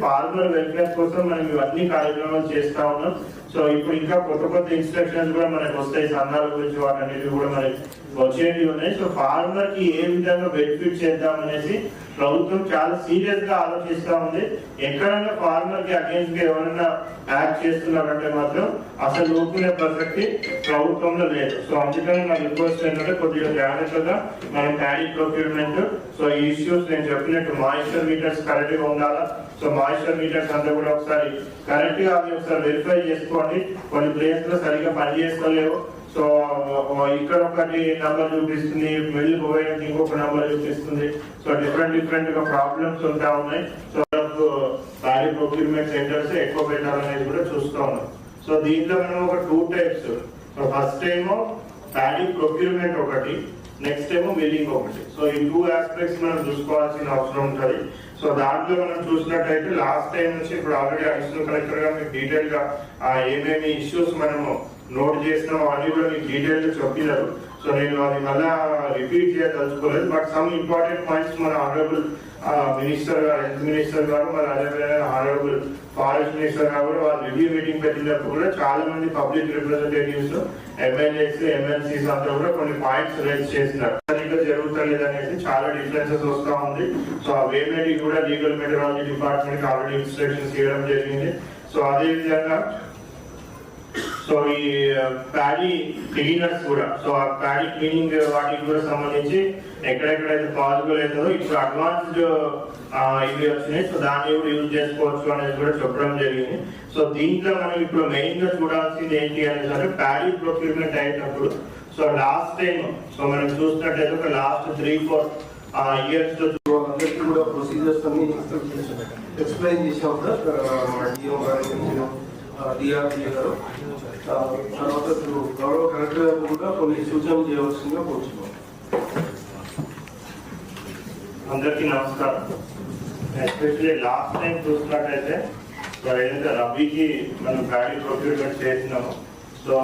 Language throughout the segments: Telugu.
ఫార్మర్ వెల్ఫేర్ కోసం మనం ఇవన్నీ కార్యక్రమాలు చేస్తా ఉన్నాం. సో ఇప్పుడు ఇంకా కొత్త కొత్త ఇన్స్ట్రక్షన్స్ కూడా మనకు వస్తాయి. సన్నాల గురించి వాటన్నిటి కూడా మనకి వచ్చేవి ఉన్నాయి. సో ఫార్మర్కి ఏ విధంగా బెనిఫిట్ చేద్దాం అనేసి ప్రభుత్వం చాలా సీరియస్గా ఆలోచిస్తా ఉంది. ఎక్కడైనా ఫార్మర్కి అగేన్స్ట్గా ఎవరైనా యాక్ట్ చేస్తున్నారంటే మాత్రం అసలు ఊరుకునే ప్రసక్తి ప్రభుత్వంలో లేదు. సో అందుకని నా రిక్వెస్ట్ ఏంటంటే కొద్దిగా జాగ్రత్తగా మనం ప్యాడీ ప్రొక్యూర్మెంట్ సో ఈ ఇష్యూస్ నేను చెప్పినట్టు మాయిశ్చర్ మీటర్స్ కరెక్ట్గా ఉండాలా? సో మాయిశ్చర్ మీటర్స్ అంతా కూడా ఒకసారి కరెక్ట్గా అవి ఒకసారి వెరిఫై చేసుకోండి కొన్ని ప్లేస్లో సరిగా పని చేసుకోలేవు. సో ఇక్కడ ఒకటి నంబర్ చూపిస్తుంది. వెళ్ళి పోయేది ఇంకొక నెంబర్ చూపిస్తుంది. సో డిఫరెంట్ డిఫరెంట్గా ప్రాబ్లమ్స్ ఉంటా ఉన్నాయి. సో భారీ ప్రొక్యూర్మెంట్ సెంటర్స్ ఎక్కువ పెట్టాలనేది కూడా చూస్తూ ఉన్నాం. సో దీంట్లో మనం ఒక టూ టైప్స్ సో ఫస్ట్ ఏమో ప్యాడీ ప్రొక్యూర్మెంట్ ఒకటి. నెక్స్ట్ ఏమో మిల్లింగ్ ఒకటి. సో ఈ టూ ఆస్పెక్ట్స్ మనం చూసుకోవాల్సిన అవసరం ఉంటుంది. సో దాంట్లో మనం చూసినట్లయితే లాస్ట్ టైం నుంచి ఇప్పుడు ఆల్రెడీ అడిషనల్ కలెక్టర్గా మీకు డీటెయిల్గా ఆ, ఏమేమి ఇష్యూస్ మనము నోట్ చేసినాం అవన్నీ కూడా మీకు డీటెయిల్గా చెప్పినారు. సో నేను అది మళ్ళా రిపీట్ చేయదలుచుకోలేదు. బట్ సమ్ ఇంపార్టెంట్ పాయింట్స్ మన ఆనరబుల్ మినిస్టర్ గారు హెల్త్ మినిస్టర్ గారు మరి అదేవిధంగా ఆనరబుల్ ఫారెస్ట్ మినిస్టర్ గారు కూడా వాళ్ళు రివ్యూ మీటింగ్ పెట్టినప్పుడు కూడా చాలా మంది పబ్లిక్ రిప్రజెంటేటివ్స్ ఎమ్మెల్యేస్ ఎమ్మెల్సీస్ అంతా కూడా కొన్ని పాయింట్స్ రేజ్ చేసినారు. సరిగ్గా జరుగుతలేదు అనేది చాలా డిఫరెన్సెస్ వస్తూ ఉంది. సో అవేమేటి కూడా legal metrology department already instructions ఇవ్వడం జరిగింది. సో అదే విధంగా సో ఈ ప్యాడీ క్లీనర్స్ కూడా సో ఆ ప్యాడీ క్లీనింగ్ వాటికి కూడా సంబంధించి ఎక్కడెక్కడైతే పాసిబుల్ అవుతుందో ఇప్పుడు అడ్వాన్స్డ్ ఇవి వచ్చినాయి. సో దాన్ని కూడా యూజ్ చేసుకోవచ్చు అనేది కూడా చెప్పడం జరిగింది. సో దీంట్లో మనం ఇప్పుడు మెయిన్గా చూడాల్సింది ఏంటి అనేది అంటే ప్యాడీ ప్రొక్యూర్మెంట్ అయినప్పుడు సో లాస్ట్ టైం సో మనం చూసినట్టయితే ఒక లాస్ట్ త్రీ ఫోర్ ఇయర్స్లో వాళ్ళందరికీ కూడా ప్రొసీజర్స్ అన్ని ఎక్స్ప్లెయిన్ చేసాం సార్ మన డిఓ గారు డిఆర్డీఏ గారు ఆ, తర్వాత ఇప్పుడు గౌరవ కలెక్టర్ గారు కూడా కొన్ని సూచనలు చేయవలసిందిగా కోరుతున్నాం అందరికీ నమస్కారం. ఎస్పెషల్లీ లాస్ట్ టైం చూసినట్టయితే సో ఏదైతే రబీకి మనం ప్యాడీ ప్రొక్యూర్మెంట్ చేసినాము. సో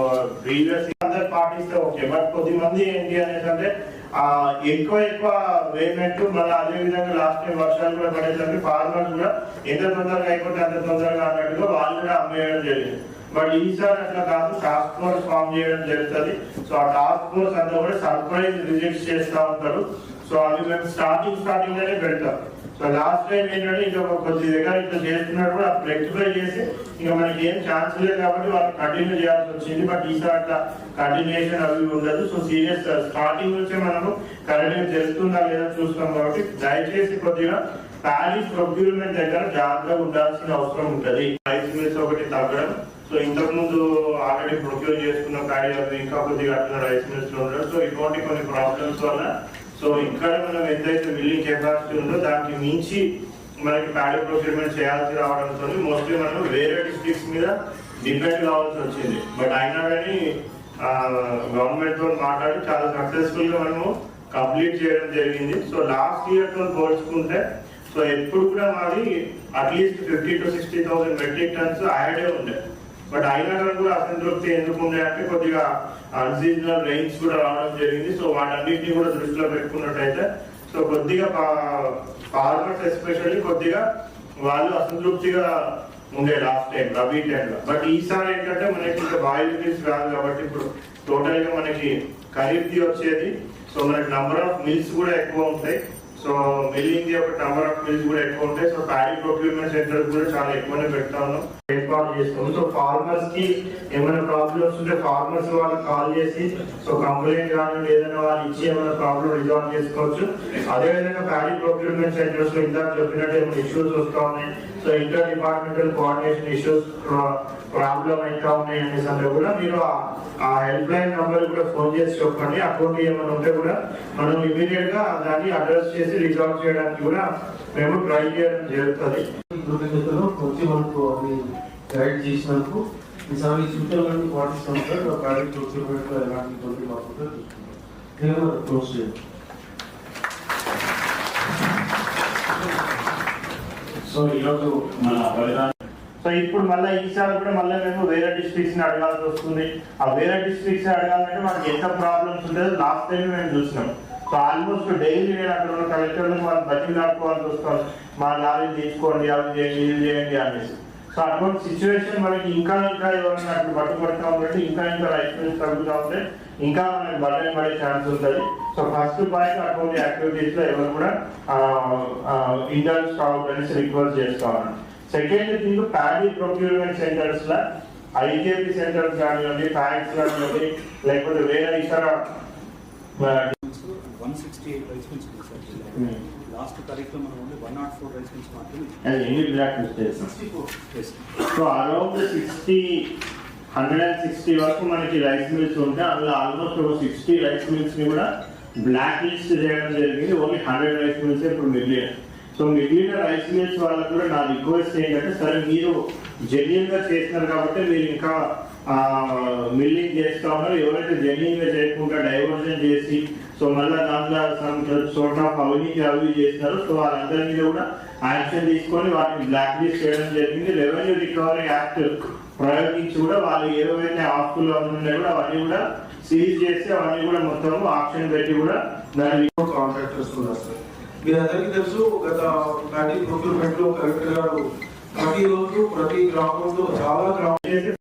ప్రీవియస్ అందరు పాటిస్తే ఓకే. బట్ కొద్ది మంది ఏంటి అనేసి అంటే ఆ, ఎక్కువ ఎక్కువ వేయనట్టు మళ్ళీ అదే విధంగా లాస్ట్ టైం వర్షాలు కూడా పడేసరికి ఫార్మర్స్ కూడా ఎంత తొందరగా అయిపోతే అంత తొందరగా అన్నట్టుగా వాళ్ళు కూడా అమ్మేయడం జరిగింది. బట్ ఈసారి అట్లా కాదు టాస్క్ ఫోర్స్ ఫామ్ చేయడం జరుగుతుంది. సో ఆ టాస్క్ ఫోర్స్ అంతా కూడా సర్ప్రైజ్ రిజెక్ట్ చేస్తా ఉంటారు సో అది మేము స్టార్టింగ్ స్టార్టింగ్లోనే పెడతాం. సో లాస్ట్ టైం ఏంటంటే ఇంకా కొద్ది దగ్గర ఇట్లా చేస్తున్నప్పుడు అప్పుడు రెక్టిఫై చేసి ఇంకా మనకి ఏం ఛాన్స్ లేదు కాబట్టి వాళ్ళు కంటిన్యూ చేయాల్సి వచ్చింది. బట్ ఈసారి అట్లా కంటిన్యూషన్ అవి ఉండదు. సో సీరియస్ స్టార్టింగ్ uh, నుంచే మనము కరెక్ట్ చేస్తుందా లేదా చూస్తాం కాబట్టి దయచేసి కొద్దిగా ప్యారిస్ ప్రొక్యూర్మెంట్ దగ్గర జాగ్రత్తగా ఉండాల్సిన అవసరం ఉంటుంది. ప్రైస్ మిల్స్ ఒకటి తగ్గడం సో ఇంతకు ముందు ఆల్రెడీ ప్రొక్యూర్ చేసుకున్న కార్యాలు ఇంకా కొద్దిగా అట్లా రైస్ మిల్స్ ఉండడం. సో ఇటువంటి కొన్ని ప్రాబ్లమ్స్ వల్ల సో ఇక్కడ మనం ఎంతైతే మిల్లింగ్ కెపాసిటీ ఉందో దానికి మించి మనకి ప్యాడీ ప్రొక్యూర్మెంట్ చేయాల్సి రావడంతో మోస్ట్లీ మనం వేరే డిస్ట్రిక్ట్స్ మీద డిపెండ్ కావాల్సి వచ్చింది. బట్ అయినా కానీ గవర్నమెంట్తో మాట్లాడి చాలా సక్సెస్ఫుల్గా మనము కంప్లీట్ చేయడం జరిగింది. సో లాస్ట్ ఇయర్తో పోల్చుకుంటే సో ఎప్పుడు కూడా మాది at least fifty to sixty thousand metric tons యాడే ఉండే. బట్ అయినా కూడా అసంతృప్తి ఎందుకు ఉంది అంటే కొద్దిగా అన్సీజనల్ రైన్స్ కూడా రావడం జరిగింది. సో వాటన్నిటిని కూడా దృష్టిలో పెట్టుకున్నట్టయితే సో కొద్దిగా ఫార్మర్స్ ఎస్పెషల్లీ కొద్దిగా వాళ్ళు అసంతృప్తిగా ఉండే లాస్ట్ టైం రబీ టైంలో బట్ ఈసారి ఏంటంటే మనకి ఇంకా బాయిల్ మిల్స్ కాదు కాబట్టి ఇప్పుడు టోటల్గా మనకి ఖరీఫ్ది వచ్చేది. సో మనకి నంబర్ ఆఫ్ మిల్స్ కూడా ఎక్కువ ఉంటాయి. సో మిల్లింగ్ యొక్క నంబర్ ఆఫ్ మిల్స్ కూడా ఎక్కువ ఉంటాయి. సో ప్యాడీ ప్రొక్యూర్మెంట్ సెంటర్స్ కూడా చాలా ఎక్కువనే పెడతా ఉన్నాం. ఏర్పాటు చేస్తాం సో ఫార్మర్స్కి ఏమైనా ప్రాబ్లమ్స్ ఉంటే ఫార్మర్స్ వాళ్ళకి కాల్ చేసి సో కంప్లైంట్ కానీ ఏదైనా వాళ్ళు ఇచ్చి ఏమైనా ప్రాబ్లం రిజాల్వ్ చేసుకోవచ్చు. అదే విధంగా ప్యాడీ ప్రొక్యూర్మెంట్ సెంటర్స్లో ఇందాక చెప్పినట్టు ఏమైనా ఇష్యూస్ వస్తా ఉన్నాయి. So inter departmental coordination issues problem అయితే ఉన్నాయి అనేసి అంటే కూడా మీరు ఆ- హెల్ప్ లైన్ నంబర్ కూడా ఫోన్ చేసి చెప్పండి. అటువంటి ఏమైనా ఉంటే కూడా మనం ఇమీడియట్గా దాన్ని అడ్రస్ చేసి రిజాల్వ్ చేయడానికి కూడా మేము ట్రై చేయడం జరుగుతుంది. కృతజ్ఞతలు వచ్చి మనకు గైడ్ చేసినందుకు ఈసారి ఈ సూచనలన్నీ పాటిస్తాం సార్ ప్రాజెక్ట్ ప్రొక్యూర్మెంట్ ఎలాంటి ఇబ్బంది కాకుండా నేను క్లోజ్ చేయండి సో ఈరోజు మన బలిదానం. సో ఇప్పుడు మళ్ళీ ఈసారి కూడా మళ్ళీ మేము వేరే డిస్ట్రిక్ట్స్ని అడగాల్సి వస్తుంది. ఆ వేరే డిస్ట్రిక్ట్స్ అడగాలంటే మనకి ఎంత ప్రాబ్లమ్స్ ఉంటుందో లాస్ట్ టైం మేము చూసినాం. సో ఆల్మోస్ట్ డైలీ నేను అక్కడ ఉన్న కలెక్టర్లకు వాళ్ళు బతిలాడుకోవాల్సి వస్తుంది. మా లారీ తీసుకోండి అవి చేయండి ఇది చేయండి అనేసి. సో అటువంటి సిచ్యువేషన్ మనకి ఇంకా ఇంకా ఎవరైనా అట్లా పట్టుబడతా ఉంటే ఇంకా ఇంకా మిల్స్ తగ్గుతూ ఉంటే ఇంకా మనకి బట్టలు పడే ఛాన్స్ ఉంటుంది. సో ఫస్ట్ పాయింట్ అటువంటి యాక్టివిటీస్లో ఎవరు కూడా ఇండల్స్ కావాలని రిక్వెస్ట్ చేసుకోవాలి second thing paddy procurement centres లా ఐకేపీ సెంటర్స్ కానివ్వండి ఫ్యాక్స్ కానివ్వండి లేకపోతే వేరే ఇతర వన్ సిక్స్టీ ఎయిట్ లాస్ట్ తారీఖులో మనం only one naught four rice mills మాత్రమే sixty four so around sixty hundred and sixty వరకు మనకి రైస్ మిల్స్ ఉంటే అందులో ఆల్మోస్ట్ ఒక సిక్స్టీ రైస్ మిల్స్ని కూడా బ్లాక్ లిస్ట్ చేయడం జరిగింది. ఓన్లీ హండ్రెడ్ రైస్ మిల్స్ ఇప్పుడు మిగిలిన. సో మిగిలిన రైస్ మిల్స్ వాళ్ళకు కూడా నా రిక్వెస్ట్ ఏంటంటే సరే మీరు జెన్యున్గా చేస్తున్నారు కాబట్టి మీరు ఇంకా మిల్లింగ్ చేస్తా ఉన్నారు. ఎవరైతే జెన్యున్గా చేయకుండా డైవర్జన్ చేసి సో మళ్ళీ దాంట్లో సమ్ ఆఫ్ అవినీతి అవి చేస్తున్నారు సో వాళ్ళందరి మీద కూడా యాక్షన్ తీసుకొని వాటిని బ్లాక్ లిస్ట్ చేయడం జరిగింది. రెవెన్యూ రికవరీ యాక్ట్ ప్రయోగించి కూడా వాళ్ళు ఏవైతే ఆస్తులు ఉన్నాయో కూడా అవన్నీ కూడా సీజ్ చేసి అవన్నీ కూడా మొత్తం ఆప్షన్ పెట్టి కూడా దాన్ని కాంట్రాక్టర్స్ ఉన్నారు సార్ తెలుసు గత ప్రొక్యూర్మెంట్లో కలెక్టర్ గారు ప్రతి రోజు ప్రతి గ్రామంలో చాలా గ్రామం చేసి